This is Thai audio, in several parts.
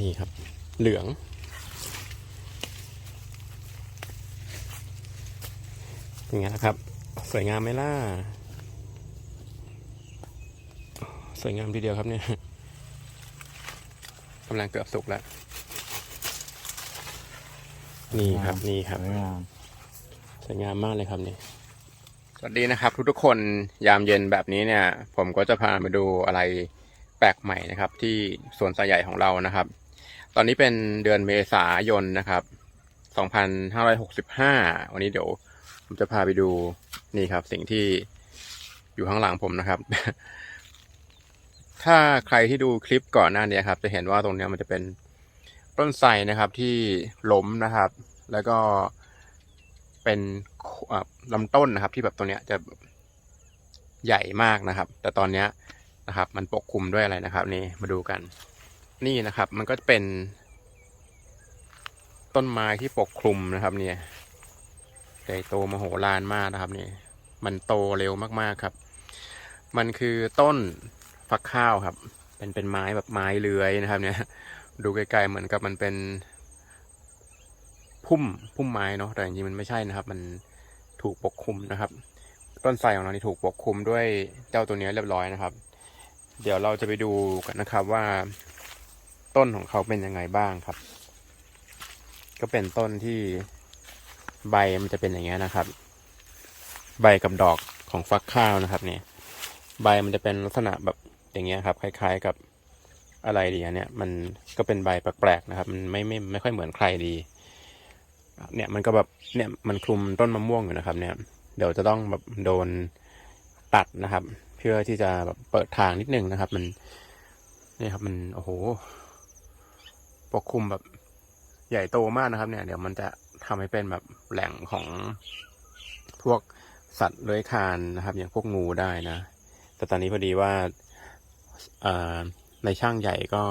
นี่ครับ เหลือง เป็นไงนะครับ สวยงามไหมล่ะ สวยงามทีเดียวครับเนี่ยกำลังเกือบสุกแล้ว นี่ครับ นี่ครับ สวยงามสวยงามมากเลยครับนี่ สวัสดีนะครับ ทุกๆคนยามเย็นแบบนี้เนี่ย ผมก็จะพามาดูอะไร แปลกใหม่นะครับ ที่สวนสายใหญ่ของเรานะครับ ตอนนี้เป็นเดือนเมษายนนะครับ 2565 วันนี้เดี๋ยวผมจะพาไปดูนี่ครับ สิ่งที่อยู่ข้างหลังผมนะครับ ถ้าใครที่ดูคลิปก่อนหน้านี้ครับ จะเห็นว่าตรงนี้มันจะเป็นต้นไทรนะครับที่ล้มนะครับ แล้วก็เป็นลำต้นนะครับ ที่แบบตัวเนี้ยจะใหญ่มากนะครับ แต่ตอนเนี้ย นะครับ มันปกคลุมด้วยอะไรนะครับ นี่มาดูกัน นี่นะครับ มันก็เป็น ต้นไม้ที่ปกคลุมนะครับ เนี่ยใหญ่โตมโหฬารมากนะครับนี่มันโตเร็วมากๆครับ มันคือต้นฟักข้าวครับ เป็นเป็นไม้แบบไม้เลื้อยนะครับ เนี่ย ดูไกลๆเหมือนกับมันเป็นพุ่มพุ่มไม้เนาะแต่จริงๆมันไม่ใช่นะครับ มันถูกปกคลุมนะครับ ต้นไทรของเรานี่ถูกปกคลุมด้วยเจ้าตัวเนี้ยเรียบร้อยนะครับ เดี๋ยวเราจะไปดูกันนะครับว่า ต้นของเขาเป็นยังไงบ้างครับ ก็เป็นต้นที่ใบมันจะเป็นอย่างเงี้ยนะครับ ใบกับดอกของฟักข้าวนะครับ เนี่ย ใบมันจะเป็นลักษณะแบบอย่างเงี้ยครับ คล้าย ๆกับอะไรดีอะเนี่ยมันก็เป็นใบแปลกๆนะครับ มันไม่ไม่ไม่ค่อยเหมือนใครดี เนี่ยมันก็แบบเนี่ยมันคลุมต้นมะม่วงอยู่นะครับ เนี่ย เดี๋ยวจะต้องแบบโดนตัดนะครับ เพื่อที่จะแบบเปิดทางนิดนึงนะครับ มันนี่ครับมันโอ้โหปกคลุมแบบใหญ่โตมากนะครับเนี่ย เดี๋ยวมันจะทำให้เป็นแบบแหล่งของพวกสัตว์เลื้อยคลานนะครับ อย่างพวกงูได้นะ แต่ตอนนี้พอดีว่าในช่างใหญ่ก็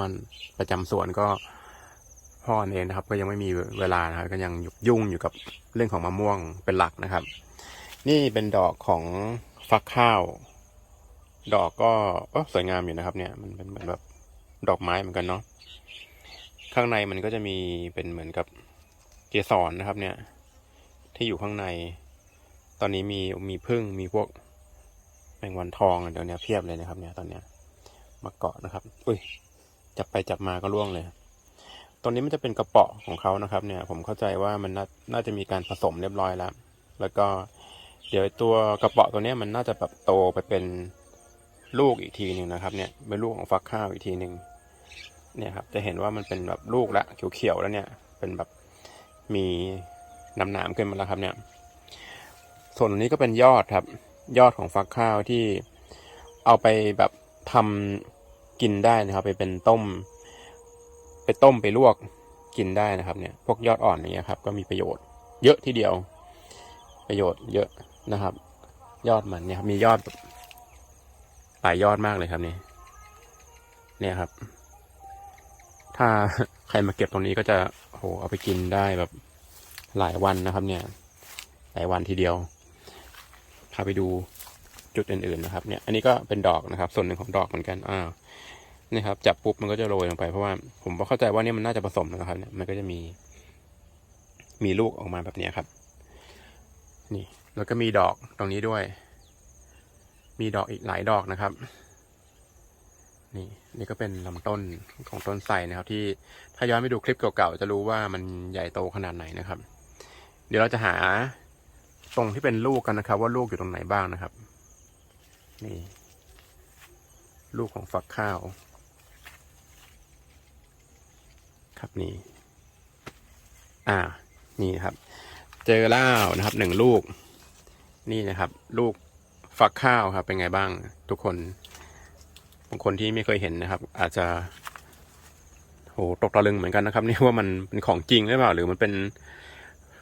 ประจำสวนก็พ่อเองนะครับ ก็ยังไม่มีเวลานะครับก็ยังยุ่งอยู่กับเรื่องของมะม่วงเป็นหลักนะครับ นี่เป็นดอกของฟักข้าว ดอกก็สวยงามอยู่นะครับ เนี่ย มันเป็นเหมือนแบบดอกไม้เหมือนกันเนาะ ข้างในมันก็จะมีเป็นเหมือนกับเกสรนะครับ เนี่ย ที่อยู่ข้างใน ตอนนี้มีมีพึ่งมีพวกแมงวันทองเดี๋ยวนี้เพียบเลยนะครับ เนี่ยตอนเนี้ยมาเกาะนะครับ อุ้ย จับไปจับมาก็ร่วงเลยตรงนี้มันจะเป็นกระเปาะของเขานะครับ เนี่ย ผมเข้าใจว่ามันนาน่าจะมีการผสมเรียบร้อยแล้ว แล้วก็ เดี๋ยวตัวกระเปาะตัวเนี้ยมันน่าจะแบบโตไปเป็น ลูกอีกทีหนึ่งนะครับ เนี่ยเป็นลูกของฟักข้าวอีกทีหนึ่งเนี่ยครับ จะเห็นว่ามันเป็นแบบลูกละเขียวๆแล้วเนี่ย เป็นแบบมีน้ำหนามขึ้นมาแล้วครับ เนี่ย ส่วนนี้ก็เป็นยอดครับ ยอดของฟักข้าวที่เอาไปแบบทำกินได้นะครับ ไปเป็นต้ม ไปต้มไปลวกกินได้นะครับ เนี่ย พวกยอดอ่อนอย่างเงี้ยครับ ก็มีประโยชน์ เยอะทีเดียว ประโยชน์เยอะนะครับ ยอดมันเนี่ยมียอด หลายยอดมากเลยครับนี่ เนี่ยครับ ถ้าใครมาเก็บตรงนี้ก็จะโหเอาไปกินได้แบบหลายวันนะครับ เนี่ย หลายวันทีเดียว พาไปดูจุดอื่นๆนะครับ เนี่ย อันนี้ก็เป็นดอกนะครับ ส่วนหนึ่งของดอกเหมือนกันอ้าวนี่ครับ จับปุ๊บมันก็จะโรยลงไปเพราะว่าผมเข้าใจว่านี่มันน่าจะผสมนะครับ เนี่ยมันก็จะมี มีลูกออกมาแบบนี้ครับ นี่ แล้วก็มีดอกตรงนี้ด้วย มีดอกอีกหลายดอกนะครับ นี่นี่ก็เป็นลำต้นของต้นไทรนะครับ ที่ถ้าย้อนไปดูคลิปเก่าๆจะรู้ว่ามันใหญ่โตขนาดไหนนะครับ เดี๋ยวเราจะหาตรงที่เป็นลูกกันนะครับ ว่าลูกอยู่ตรงไหนบ้างนะครับ นี่ ลูกของฟักข้าว ครับนี่ อ่า นี่ครับ เจอแล้วนะครับหนึ่งลูก นี่นะครับ ลูก ฟักข้าวครับ เป็นไงบ้างทุกคน บางคนที่ไม่เคยเห็นนะครับ อาจจะโหตกตะลึงเหมือนกันนะครับนี่ว่ามันเป็นของจริงหรือเปล่า หรือมันเป็น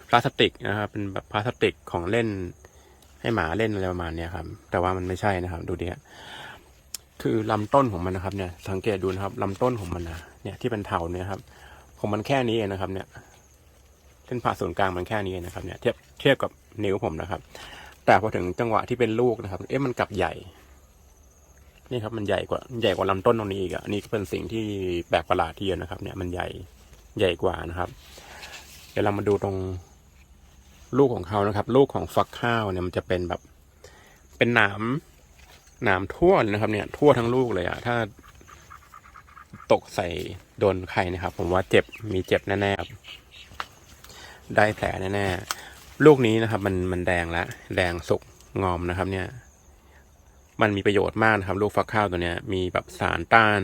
พลาสติกนะครับ เป็นแบบพลาสติกของเล่น ให้หมาเล่นอะไรประมาณนี้ครับ แต่ว่ามันไม่ใช่นะครับ ดูดิฮะคือลำต้นของมันนะครับ เนี่ย สังเกตดูนะครับลำต้นของมันนะเนี่ยที่เป็นเถาเนี่ยครับ ของมันแค่นี้เองนะครับ เนี่ยเส้นผ่าศูนย์กลางมันแค่นี้นะครับ เนี่ยเทียบเทียบกับนิ้วผมนะครับ แต่พอถึงจังหวะที่เป็นลูกนะครับ เอ๊ะมันกลับใหญ่ นี่ครับมันใหญ่กว่าใหญ่กว่าลำต้นตรงนี้อีกอะอันนี้ก็เป็นสิ่งที่แปลกประหลาดที่เดียวนะครับ เนี่ยมันใหญ่ใหญ่กว่านะครับ เดี๋ยวเรามาดูตรงลูกของเขานะครับ ลูกของฟักข้าวเนี่ยมันจะเป็นแบบ เป็นหนามหนามทั่วเลยนะครับ เนี่ย ทั่วทั้งลูกเลยอะถ้าตกใส่โดนใครนะครับ ผมว่าเจ็บมีเจ็บแน่ๆครับได้แผลแน่ๆ ลูกนี้นะครับ มันมันแดงแล้วแดงสุกงอมนะครับ เนี่ย มันมีประโยชน์มากนะครับ ลูกฟักข้าวตัวเนี้ย มีแบบสารต้าน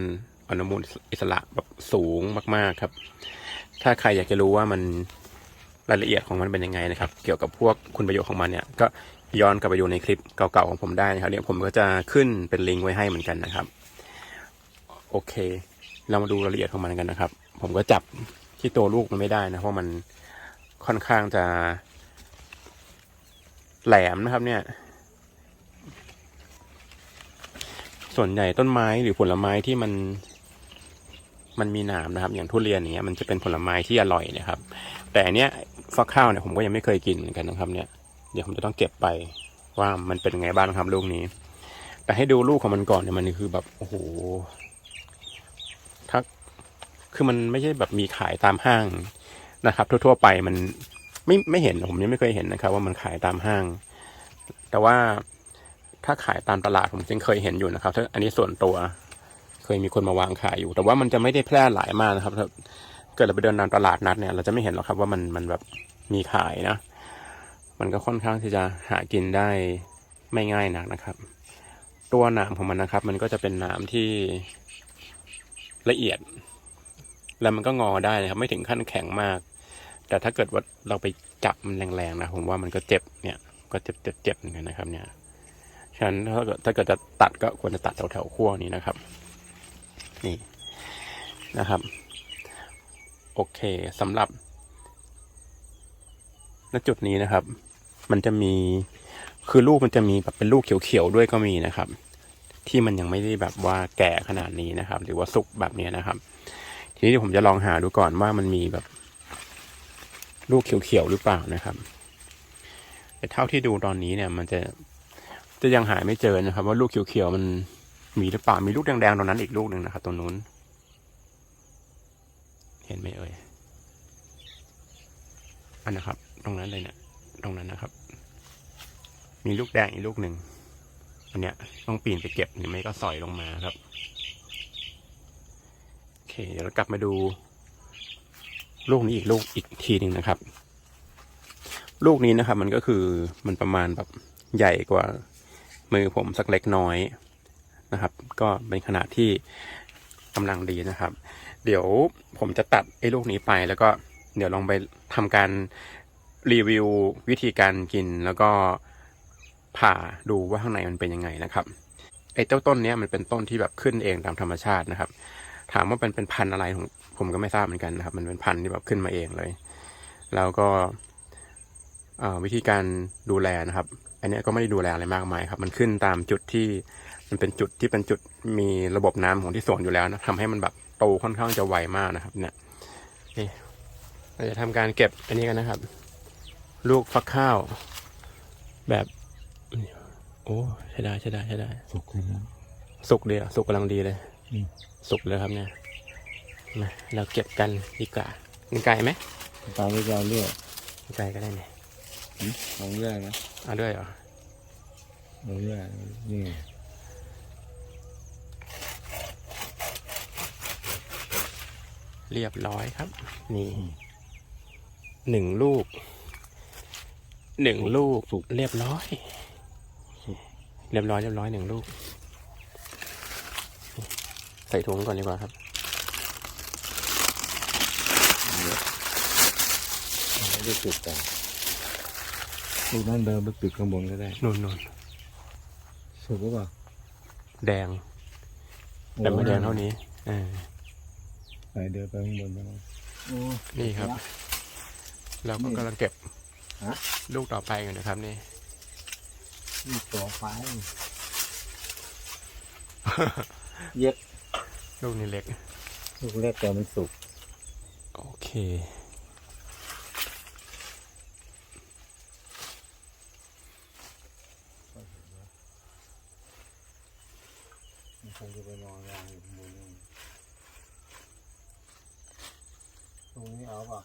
อนุมูลอิสระแบบสูงมาก ๆครับ ถ้าใครอยากจะรู้ว่ามันรายละเอียดของมันเป็นยังไงนะครับ เกี่ยวกับพวกคุณประโยชน์ของมันเนี่ย ก็ย้อนกลับไปดูในคลิปเก่าๆของผมได้นะครับเดี๋ยวผมก็จะขึ้นเป็นลิงก์ไว้ให้เหมือนกันนะครับ โอเค เรามาดูรายละเอียดของมันกันนะครับ ผมก็จับที่ตัวลูกมันไม่ได้นะเพราะมันค่อนข้างจะ แหลมนะครับเนี่ย ส่วนใหญ่ต้นไม้หรือผลไม้ที่มันมันมีหนามนะครับ อย่างทุเรียนอย่างเงี้ยมันจะเป็นผลไม้ที่อร่อยนะครับ แต่อันเนี้ยฟักข้าวเนี่ยผมก็ยังไม่เคยกินเหมือนกันนะครับ เนี่ย เดี๋ยวผมจะต้องเก็บไปว่ามันเป็นไงบ้างครับลูกนี้ แต่ให้ดูลูกของมันก่อนเนี่ยมันคือแบบโอ้โหถ้าคือมันไม่ใช่แบบมีขายตามห้างนะครับ ทั่วๆไปมัน ไม่ไม่เห็นผมยังไม่เคยเห็นนะครับ ว่ามันขายตามห้าง แต่ว่าถ้าขายตามตลาดผมยังเคยเห็นอยู่นะครับถ้าอันนี้ส่วนตัวเคยมีคนมาวางขายอยู่ แต่ว่ามันจะไม่ได้แพร่หลายมากนะครับถ้าเกิดเราไปเดินตามตลาดนัดเนี่ย เราจะไม่เห็นหรอกครับว่ามันมันแบบมีขายนะ มันก็ค่อนข้างที่จะหากินได้ไม่ง่ายนักนะครับ ตัวหนามของมันนะครับ มันก็จะเป็นหนามที่ละเอียด แล้วมันก็งอได้นะครับ ไม่ถึงขั้นแข็งมาก แต่ถ้าเกิดว่าเราไปจับมันแรงๆนะผมว่ามันก็เจ็บเนี่ย ก็เจ็บเจ็บเจ็บเหมือนกันนะครับ เนี่ยฉะนั้นถ้าเกิดถ้าเกิดจะตัดก็ควรจะตัดแถวๆขั้วนี้นะครับ นี่นะครับ โอเคสำหรับณจุดนี้นะครับ มันจะมีคือลูกมันจะมีแบบเป็นลูกเขียวๆด้วยก็มีนะครับ ที่มันยังไม่ได้แบบว่าแก่ขนาดนี้นะครับ หรือว่าสุกแบบนี้นะครับ ทีนี้ผมจะลองหาดูก่อนว่ามันมีแบบ ลูกเขียวๆหรือเปล่านะครับ แต่เท่าที่ดูตอนนี้เนี่ย มันจะจะยังหาไม่เจอนะครับ ว่าลูกเขียวๆมันมีหรือเปล่ามีลูกแดงๆตรงนั้นอีกลูกหนึ่งนะครับตรงนู้น เห็นไหมเอ่ยอันนะครับ ตรงนั้นเลยเนี่ยตรงนั้นนะครับ มีลูกแดงอีกลูกหนึ่งอันเนี้ยต้องปีนไปเก็บหรือไม่ก็สอยลงมาครับโอเคเดี๋ยวเรากลับมาดู ลูกนี้อีกลูกอีกทีหนึ่งนะครับ ลูกนี้นะครับ มันก็คือมันประมาณแบบใหญ่กว่ามือผมสักเล็กน้อยนะครับ ก็เป็นขนาดที่กำลังดีนะครับ เดี๋ยวผมจะตัดไอ้ลูกนี้ไปแล้วก็เดี๋ยวลองไปทำการรีวิววิธีการกินแล้วก็ผ่าดูว่าข้างในมันเป็นยังไงนะครับไอ้เจ้าต้นเนี้ยมันเป็นต้นที่แบบขึ้นเองตามธรรมชาตินะครับ ถามว่าเป็นเป็นพันธุ์อะไรผมผมก็ไม่ทราบเหมือนกันนะครับ มันเป็นพันธุ์ที่แบบขึ้นมาเองเลย แล้วก็เอ่อวิธีการดูแลนะครับ อันเนี้ยก็ไม่ได้ดูแลอะไรมากมายครับ มันขึ้นตามจุดที่มันเป็นจุดที่เป็นจุดมีระบบน้ำของที่สวนอยู่แล้วนะทำให้มันแบบโตค่อนข้างจะไวมากนะครับ เนี่ยนี่เราจะทำการเก็บอันนี้กันนะครับ ลูกฟักข้าว แบบ โอ้ใช่ได้ใช่ได้ใช่ได้สุกเลยนะสุกดีอะสุกกำลังดีเลยอืม สุกเลยครับเนี่ยมาเราเก็บกันดีกว่ามีไก่ไหมตามด้วยยาวเลือดมีไก่ก็ได้เนี่ยเอาเลือดนะเอาด้วยเหรอเอาเลือดนี่เรียบร้อยครับ นี่หนึ่งลูกหนึ่งลูกเรียบร้อย เรียบร้อยเรียบร้อยหนึ่งลูก ใส่ถุงก่อนดีกว่าครับไม่ได้ติดกันลูกนั้นเดินไปปิดข้างบนก็ได้นุ่นนุ่นสุกหรือเปล่าแดง แต่ไม่แดงเท่านี้เออไปเดินไปข้างบนไปแล้วโอ้นี่ครับ เราก็กำลังเก็บฮะลูกต่อไปกันนะครับนี่นี่ต่อไปเย็ด ลูกนี้เล็ก ลูกแรกแต่มันสุก โอเควางอยู่ข้างบนนี่ตรงนี้เอาป่ะ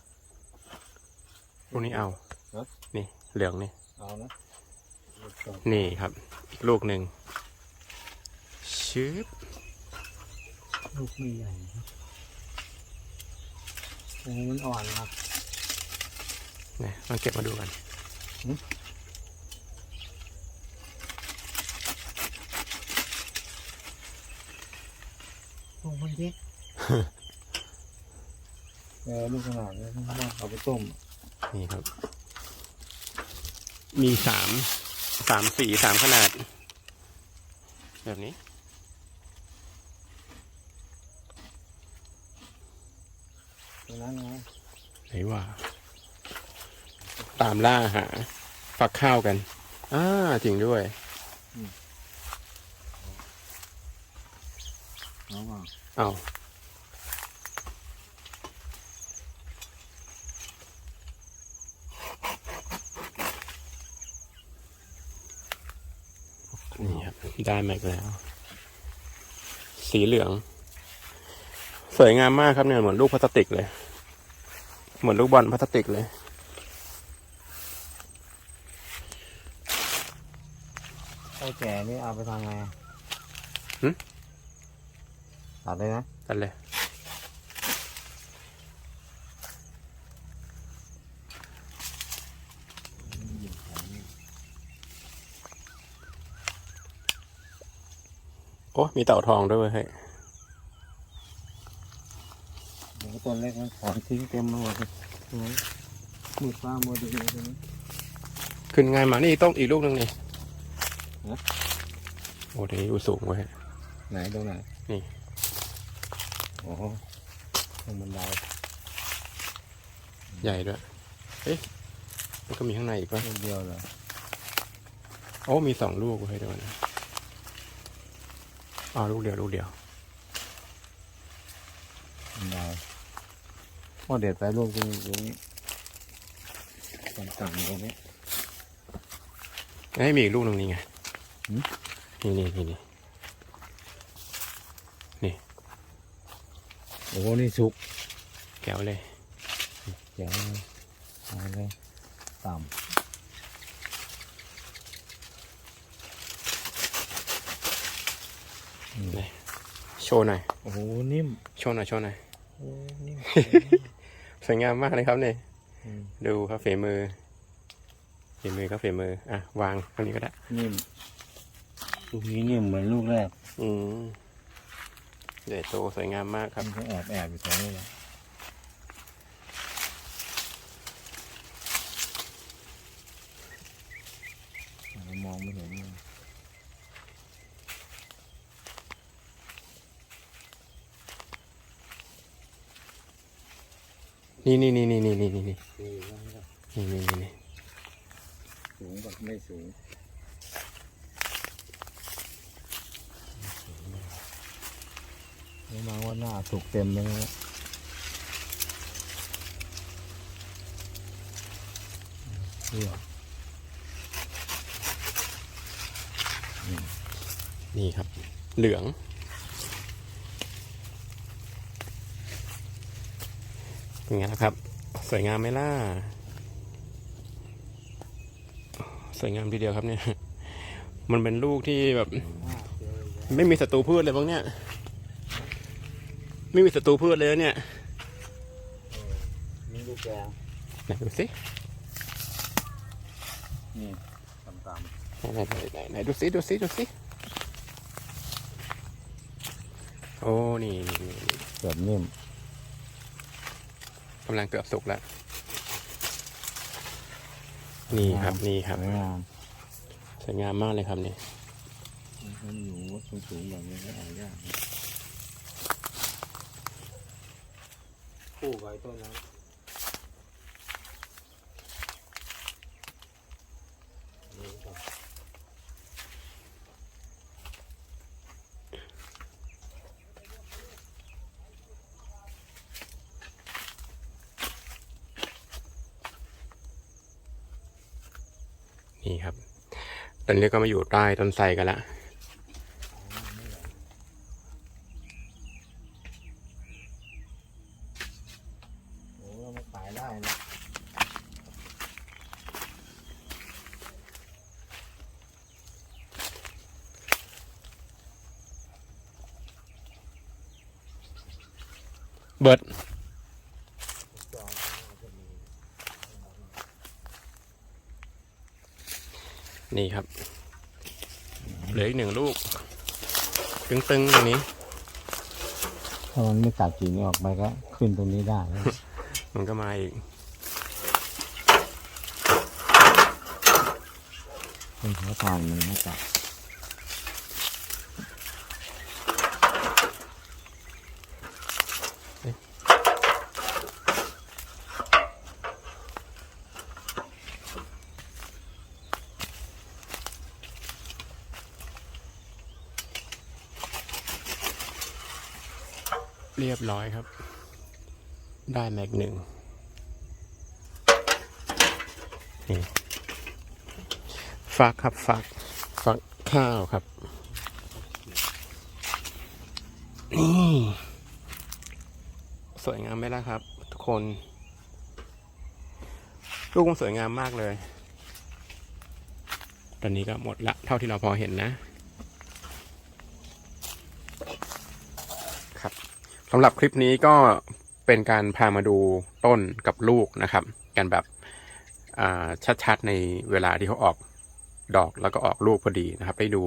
ลูกนี้เอาฮะ นี่เหลืองนี่ เอานะ นี่ครับ อีกลูกหนึ่งชืบ ลูกไม่ใหญ่นะโอ้มันอ่อนนะนะมาเก็บมาดูกันโอ้มันเล็ก เออลูกขนาดนี้ต้องเอาไปต้ม นี่ครับ มีสาม สามสีสามขนาด แบบนี้ ตรงนั้นไง ไหน ว่า ตามล่าหาฝักข้าวกันอ่าจริงด้วยเอาป่ะเอานี่ครับได้มาอีกแล้ว สีเหลือง สวยงามมากครับเนี่ยเหมือนลูกพลาสติกเลย เหมือนลูกบอลพลาสติกเลย ไอ้แก่นี่เอาไปทำไงหึ ตัดเลยนะกันเลย โอ้มีเต่าทองด้วยเวยเฮ้ย เดี๋ยวต้นเล็กมันถอนทิ้งเต็มไปหมดเลยตรงนั้นมืดฟ้ามัวดีเลยตรงนี้ขึ้นง่ายมากนี่ต้องอีกลูกหนึ่งนี่ฮะโอ้เดี๋ยวนี้อยู่สูงเว้ยไหนตรงไหนนี่โอ้โหตรงบันไดใหญ่ด้วยเอ๊ะมันก็มีข้างในอีกปะลูกเดียวเลยโอ้มีสองลูกเว้ยเดี๋ยวก่อนนะอ๋อลูกเดียวลูกเดียว บันได พ่อเด็ดไปลูกตรงนี้ตรงนี้ต่ำๆตรงนี้ให้มีอีกลูกหนึ่งนี่ไงหืมนี่นี่นี่นี่โอ้โหนี่สุกแก้วเลยเจ๋งเลยเอาเลยต่ำนี่โชว์หน่อย โอ้โห นิ่ม โชว์หน่อย โชว์หน่อยโอ้นิ่ม สวยงามมากเลยครับเนี่ยอืมดูครับฝีมือฝีมือครับฝีมืออะวางตรงนี้ก็ได้นิ่มลูกนี้นิ่มเหมือนลูกแรก อืมใหญ่โตสวยงามมากครับมันก็แอบแอบอยู่ตรงนี้แหละเรามองไม่เห็นเลย นี่นี่นี่นี่นี่นี่นี่นี่นี่ว่าไม่ได้นี่นี่นี่สูงกับไม่สูงนี่มาว่าหน้าสุกเต็มเลยนะนี่เหรอนี่ครับ เหลือง เป็นไงล่ะครับ สวยงามไหมล่ะ สวยงามทีเดียวครับเนี่ย มันเป็นลูกที่แบบ ไม่มีศัตรูพืชเลยบ้างเนี่ย ไม่มีศัตรูพืชเลยเนี่ยนี่ลูกแกงไหนดูสินี่ต่ำไหนไหนไหนไหนดูสิดูสิดูสิโอ้นี่นี่นี่นี่ๆเกือบนิ่ม กำลังเกือบสุกแล้ว นี่ครับนี่ครับสวยงามสวยงามมากเลยครับนี่มันอยู่วัดสูงๆแบบนี้ก็อ่านยากคู่ไว้ต้นนั้นนี่ นี่ครับ ตอนนี้ก็มาอยู่ใต้ต้นไทรกันละ เบิร์ด นี่ครับ เหลืออีกหนึ่งลูก ตึงๆตรงนี้ ถ้ามันไม่ตัดกิ่งนี้ออกไปก็ขึ้นตรงนี้ได้นะ มันก็มาอีก เป็นหัวทางมันไม่ตัด เรียบร้อยครับ ได้แม็กหนึ่งนี่ฟักครับฟักฟักข้าวครับ นี่ สวยงามไหมล่ะครับ ทุกคน ลูกมันสวยงามมากเลย ตอนนี้ก็หมดละ เท่าที่เราพอเห็นนะ ครับ สำหรับคลิปนี้ก็เป็นการพามาดูต้นกับลูกนะครับ กันแบบชัดๆในเวลาที่เขาออกดอกแล้วก็ออกลูกพอดีนะครับไปดู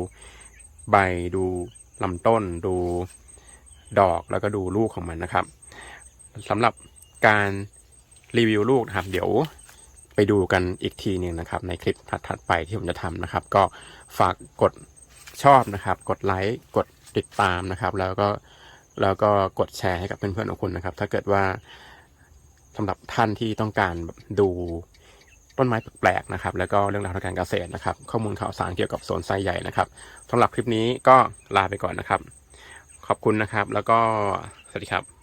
ใบดูลำต้น ดูดอกแล้วก็ดูลูกของมันนะครับสำหรับการรีวิวลูกนะครับ เดี๋ยวไปดูกันอีกทีหนึ่งนะครับ ในคลิปถัดๆไปที่ผมจะทำนะครับ ก็ฝากกดชอบนะครับ กดไลค์กดติดตามนะครับ แล้วก็ แล้วก็กดแชร์ให้กับเพื่อนๆของคุณนะครับ ถ้าเกิดว่าสำหรับท่านที่ต้องการดูต้นไม้แปลกๆนะครับ แล้วก็เรื่องราวทางการเกษตรนะครับ ข้อมูลข่าวสารเกี่ยวกับสวนไซใหญ่นะครับสำหรับคลิปนี้ก็ลาไปก่อนนะครับ ขอบคุณนะครับ แล้วก็สวัสดีครับ